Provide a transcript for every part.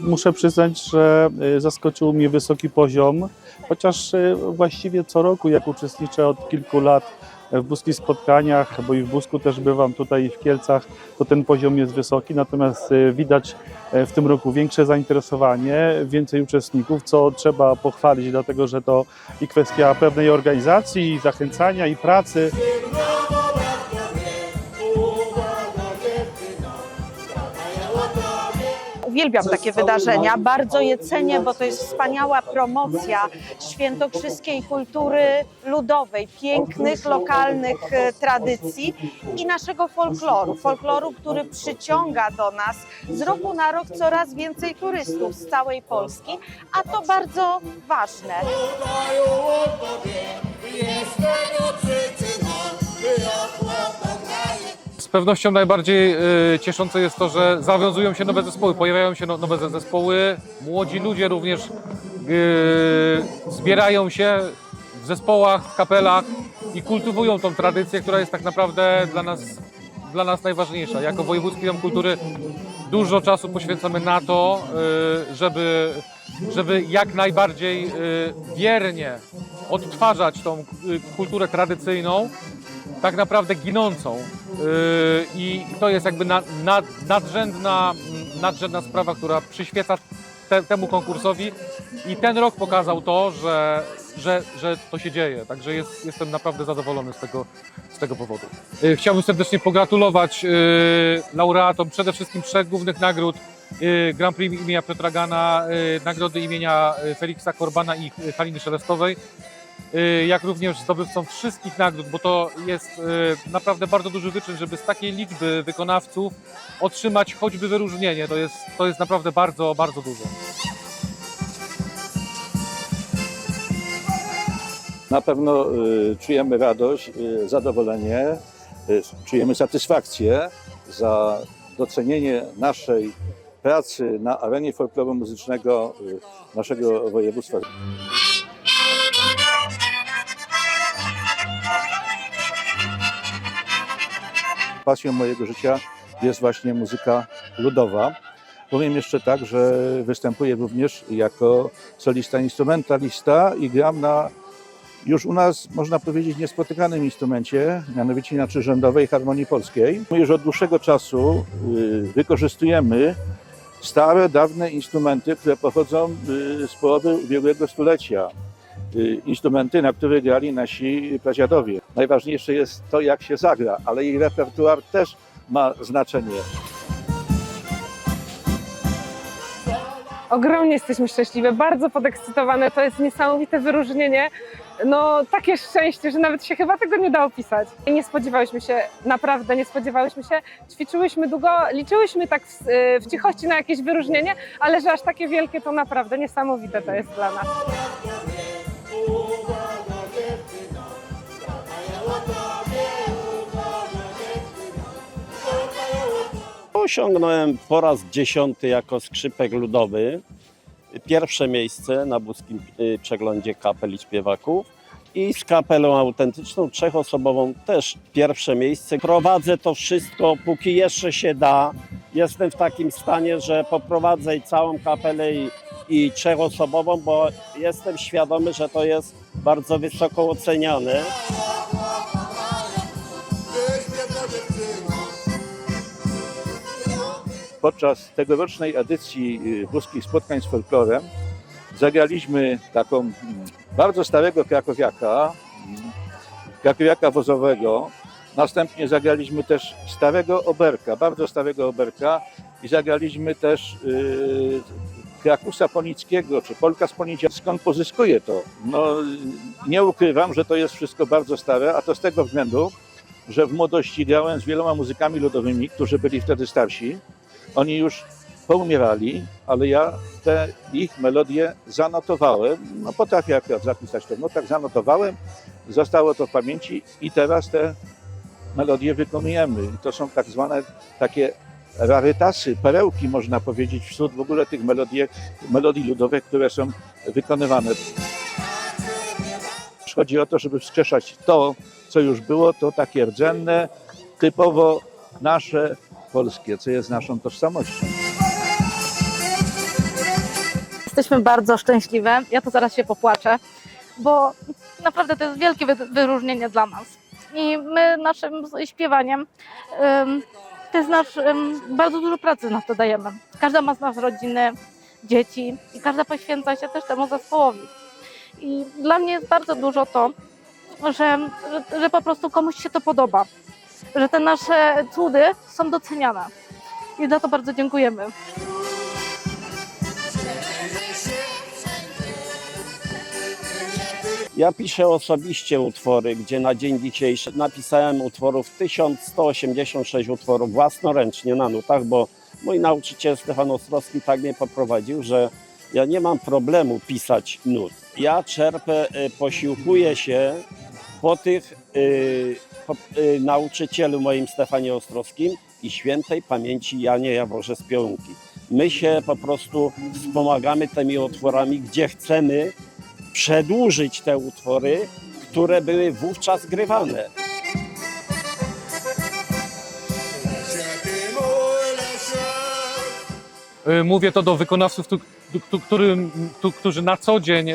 Muszę przyznać, że y, zaskoczył mnie wysoki poziom, chociaż y, właściwie co roku, jak uczestniczę od kilku lat w buskich spotkaniach, bo i w Busku też bywam tutaj w Kielcach, to ten poziom jest wysoki, natomiast y, widać y, w tym roku większe zainteresowanie, więcej uczestników, co trzeba pochwalić, dlatego że to i kwestia pewnej organizacji, i zachęcania, i pracy. Uwielbiam takie wydarzenia, bardzo je cenię, bo to jest wspaniała promocja świętokrzyskiej kultury ludowej, pięknych, lokalnych e, tradycji i naszego folkloru. Folkloru, który przyciąga do nas z roku na rok coraz więcej turystów z całej Polski, a to bardzo ważne. Z pewnością najbardziej y, cieszące jest to, że zawiązują się nowe zespoły, pojawiają się no, nowe zespoły, młodzi ludzie również y, zbierają się w zespołach, w kapelach i kultywują tą tradycję, która jest tak naprawdę dla nas, dla nas najważniejsza. Jako Wojewódzki Dom Kultury dużo czasu poświęcamy na to, y, żeby, żeby jak najbardziej wiernie odtwarzać tą kulturę tradycyjną, tak naprawdę ginącą. Yy, I to jest jakby na, na, nadrzędna, nadrzędna sprawa, która przyświeca te, temu konkursowi. I ten rok pokazał to, że, że, że to się dzieje. Także jest, jestem naprawdę zadowolony z tego, z tego powodu. Yy, Chciałbym serdecznie pogratulować yy, laureatom przede wszystkim trzech głównych nagród. Grand Prix imienia Piotra Gana, nagrody imienia Feliksa Korbana i Haliny Szelesztowej y, jak również zdobywcą wszystkich nagród, bo to jest y, naprawdę bardzo duży wyczyn, żeby z takiej liczby wykonawców otrzymać choćby wyróżnienie. To jest, to jest naprawdę bardzo, bardzo dużo. Na pewno y, czujemy radość, y, zadowolenie, y, czujemy satysfakcję za docenienie naszej pracy na arenie folkloru muzycznego y, naszego województwa. Pasją mojego życia jest właśnie muzyka ludowa. Powiem jeszcze tak, że występuję również jako solista instrumentalista i gram na już u nas, można powiedzieć, niespotykanym instrumencie, mianowicie na trzyrządowej harmonii polskiej. Już od dłuższego czasu y, wykorzystujemy stare, dawne instrumenty, które pochodzą y, z połowy ubiegłego stulecia. Y, Instrumenty, na których grali nasi pradziadowie. Najważniejsze jest to, jak się zagra, ale jej repertuar też ma znaczenie. Ogromnie jesteśmy szczęśliwe, bardzo podekscytowane. To jest niesamowite wyróżnienie. No, takie szczęście, że nawet się chyba tego nie da opisać. Nie spodziewałyśmy się, naprawdę nie spodziewałyśmy się. Ćwiczyłyśmy długo, liczyłyśmy tak w, w cichości na jakieś wyróżnienie, ale że aż takie wielkie to naprawdę niesamowite to jest dla nas. Osiągnąłem po raz dziesiąty jako skrzypek ludowy pierwsze miejsce na buskim y, przeglądzie kapel i śpiewaków i z kapelą autentyczną trzech-osobową też pierwsze miejsce. Prowadzę to wszystko, póki jeszcze się da. Jestem w takim stanie, że poprowadzę i całą kapelę i, i trzech-osobową, bo jestem świadomy, że to jest bardzo wysoko oceniane. Podczas tegorocznej edycji y, Włoskich Spotkań z Folklorem zagraliśmy taką mm, bardzo starego krakowiaka, mm, krakowiaka wozowego. Następnie zagraliśmy też starego oberka, bardzo starego oberka i zagraliśmy też yy, Krakusa Ponickiego, czy Polka z Ponicia. Skąd pozyskuję to? No, nie ukrywam, że to jest wszystko bardzo stare, a to z tego względu, że w młodości grałem z wieloma muzykami ludowymi, którzy byli wtedy starsi. Oni już poumierali, ale ja te ich melodie zanotowałem. No potrafię akurat zapisać to w notach, zanotowałem, zostało to w pamięci i teraz te melodie wykonujemy. To są tak zwane takie rarytasy, perełki można powiedzieć wśród w ogóle tych melodii, melodii ludowych, które są wykonywane. Chodzi o to, żeby wskrzeszać to, co już było, to takie rdzenne, typowo nasze, polskie, co jest naszą tożsamością. Jesteśmy bardzo szczęśliwe. Ja to zaraz się popłaczę, bo naprawdę to jest wielkie wy- wyróżnienie dla nas. I my naszym śpiewaniem, em, to jest nasz, bardzo dużo pracy na to dajemy. Każda ma z nas rodziny, dzieci i każda poświęca się też temu zespołowi. I dla mnie jest bardzo dużo to, że, że, że po prostu komuś się to podoba, że te nasze cudy są doceniane. I za to bardzo dziękujemy. Ja piszę osobiście utwory, gdzie na dzień dzisiejszy napisałem utworów 1186 utworów własnoręcznie na nutach, bo mój nauczyciel Stefan Ostrowski tak mnie poprowadził, że ja nie mam problemu pisać nut. Ja czerpę, y, posiłkuję się po tych y, po, y, nauczycielu moim Stefanie Ostrowskim i świętej pamięci Janie Jaworze z Piołunki. My się po prostu wspomagamy tymi utworami, gdzie chcemy przedłużyć te utwory, które były wówczas grywane. Mówię to do wykonawców, którzy na co dzień y,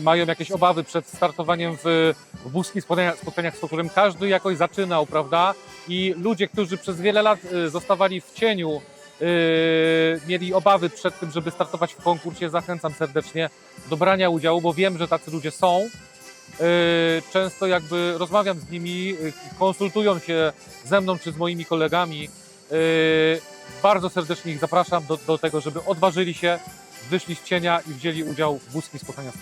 mają jakieś obawy przed startowaniem w, w spotkaniach, spotkaniach, z którym każdy jakoś zaczynał, prawda? I ludzie, którzy przez wiele lat y, zostawali w cieniu, y, mieli obawy przed tym, żeby startować w konkursie, zachęcam serdecznie do brania udziału, bo wiem, że tacy ludzie są. Y, Często jakby rozmawiam z nimi, y, konsultują się ze mną czy z moimi kolegami. Bardzo serdecznie ich zapraszam do, do tego, żeby odważyli się, wyszli z cienia i wzięli udział w wózkim spotkaniach z